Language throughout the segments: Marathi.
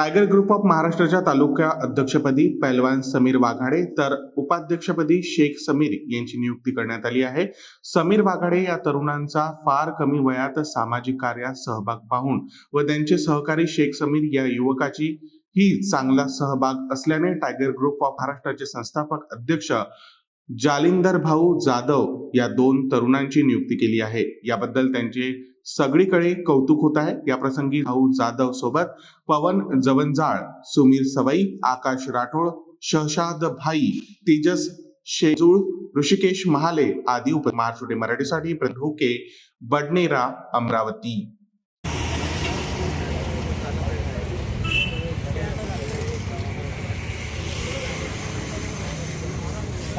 टायगर ग्रुप ऑफ महाराष्ट्राच्या तालुका अध्यक्षपदी पैलवान समीर वाघाडे तर उपाध्यक्षपदी शेख समीर यांची नियुक्ती करण्यात आली आहे. समीर वाघाडे या तरुणांचा फार कमी वयात सामाजिक कार्यात सहभाग पाहून व त्यांचे सहकारी शेख समीर या युवकाची ही चांगला सहभाग असल्याने टायगर ग्रुप ऑफ महाराष्ट्राचे संस्थापक अध्यक्ष जालिंदर भाऊ जाधव या दोन तरुणांची नियुक्ती केली आहे. याबद्दल त्यांचे सगळीकडे कौतुक होत आहे. या प्रसंगी भाऊ जाधव सोबत पवन जवंजाळ सुमीर सवई आकाश राठोड शहशाद भाई तेजस शेजूळ ऋषिकेश महाले आदी उप महाराष्ट्र मराठीसाठी प्रधुके बडनेरा अमरावती.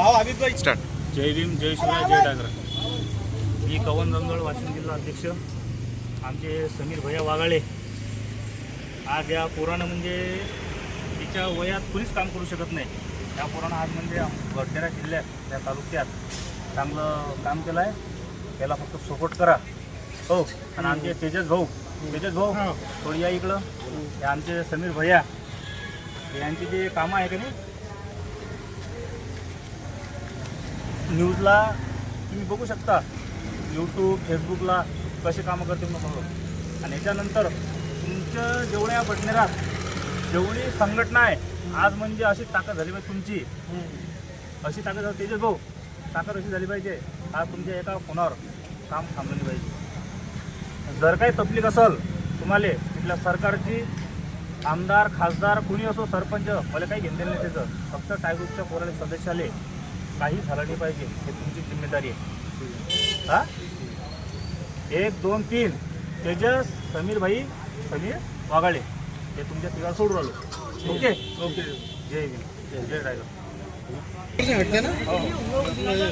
स्टार्ट. जय भीम जय शिवराय जय टागर मी कवन जमजोळ वाशिम जिल्हा अध्यक्ष आमचे समीर भैया वागाळे आज या पोरानं म्हणजे तिच्या वयात कुणीच काम करू शकत नाही. त्या पोरानं आज म्हणजे गडनेरा जिल्ह्यात त्या तालुक्यात चांगलं काम केलं आहे त्याला फक्त सपोर्ट करा. हो आणि आमचे तेजस भाऊ तेजस भाऊ थोडी या इकडं. हे आमचे समीर भैया. यांची जे कामं आहे का नाही न्यूजला तुम्ही बघू शकता. यूट्यूब फेसबुकला कसे कामं करते म्हणून. बघू आणि याच्यानंतर तुमच्या जेवढ्या बडनेरात जेवढी संघटना आहे आज म्हणजे अशी ताकद झाली पाहिजे तुमची. अशी ताकद झाली तेजस भाऊ हो. ताकद अशी झाली पाहिजे आज तुमच्या एका फोनावर काम थांबलं पाहिजे. जर काही तकलीफ असेल तुम्हाला तिथल्या सरकारची आमदार खासदार कुणी असो सरपंच मला काही घेणं नाही त्याचं. फक्त टायग्रुपच्या पोराले सदस्याले काही झालं नाही पाहिजे हे तुमची जिम्मेदारी आहे. हा? एक दोन तीन. तेजस समीर भाई समीर वागाळे हे तुमच्या तिघा सोडून आलो. ओके? ओके. जय जय टायगर हो. हो.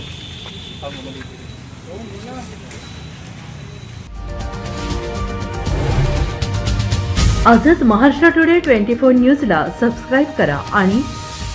आजच महाराष्ट्र टुडे ट्वेंटी फोर न्यूजला सबस्क्राईब करा आणि